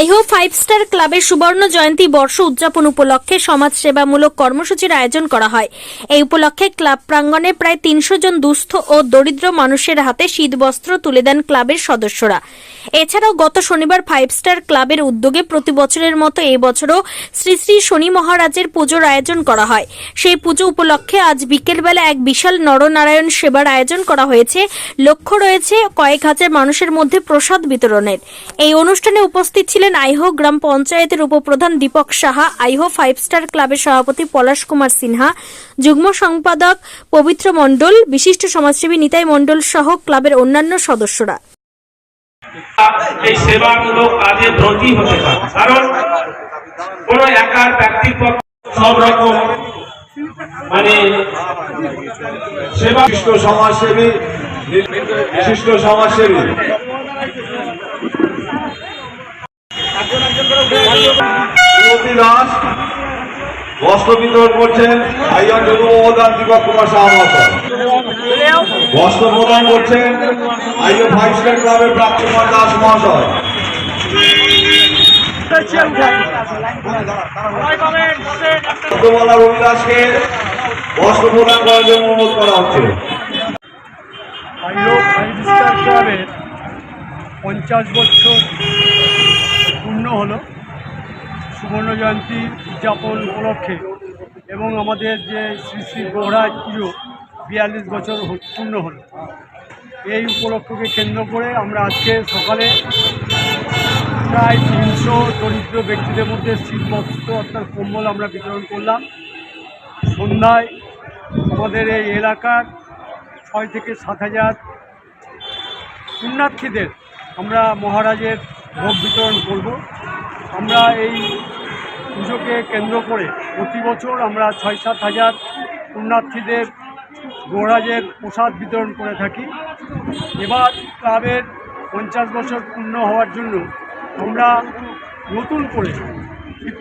আইহো five star ক্লাবের সুবর্ণ জয়ন্তী বর্ষ উদযাপন উপলক্ষে সমাজসেবামূলক কর্মসূচির আয়োজন করা হয়। এই উপলক্ষে ক্লাব প্রাঙ্গণে প্রায় তিনশো জন দুস্থ ও দরিদ্র মানুষের হাতে শীতবস্ত্র তুলে দেন ক্লাবের সদস্যরা। এছাড়াও গত শনিবার ফাইভ স্টার ক্লাবের উদ্যোগে প্রতি বছরের মতো এই বছরও শ্রী শ্রী শনি মহারাজের পুজোর আয়োজন করা হয়। সেই পুজো উপলক্ষে আজ বিকেলবেলা এক বিশাল নরনারায়ণ সেবার আয়োজন করা হয়েছে। লক্ষ্য রয়েছে কয়েক হাজার মানুষের মধ্যে প্রসাদ বিতরণের। এই অনুষ্ঠানে উপস্থিত ছিলেন আইহো গ্রাম পঞ্চায়েতের উপপ্রধান দীপক সাহা, আইহো ফাইভ স্টার ক্লাবের সভাপতি পলাশ কুমার সিনহা, যুগ্ম সম্পাদক পবিত্র মণ্ডল, বিশিষ্ট সমাজসেবী নিতাই মণ্ডল সহ ক্লাবের অন্যান্য সদস্যরা। এই সেবামূলক কাজে ব্রতী হতে পারে, কারণ কোন একার ব্যক্তির পক্ষে সব রকম মানে সেবা বিশিষ্ট সমাজসেবী বিশিষ্ট সমাজসেবী। দাস বস্ত্র বিতরণ করছেন কুমার শাহ মহাশয় বস্ত্র প্রদান করছেন আইয় ফাইভ স্টার ক্লাবের প্রাপ্তিমান দাস মহাশয় রবি দাসকে বস্ত্র প্রদান করার জন্য করা হচ্ছে আইলো ফাইভ স্টার ক্লাবের পঞ্চাশ বছর পূর্ণ হলো। সুবর্ণ জয়ন্তী উদযাপন উপলক্ষে এবং আমাদের যে শ্রী শ্রী গৌরাজ পুজো বিয়াল্লিশ বছর পূর্ণ হলো। এই উপলক্ষকে কেন্দ্র করে আমরা আজকে সকালে প্রায় তিনশো দরিদ্র ব্যক্তিদের মধ্যে শীতবস্ত্র অর্থাৎ কম্বল আমরা বিতরণ করলাম। সন্ধ্যায় আমাদের এই এলাকার ছয় থেকে সাত হাজার পুণ্যার্থীদের আমরা মহারাজের ভোগ বিতরণ করব। আমরা এই পুজোকে কেন্দ্র করে প্রতি বছর আমরা ছয় সাত হাজার পুণ্যার্থীদের, গোরাজের প্রসাদ বিতরণ করে থাকি। এবার ক্লাবের পঞ্চাশ বছর পূর্ণ হওয়ার জন্য আমরা নতুন করে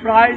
প্রায়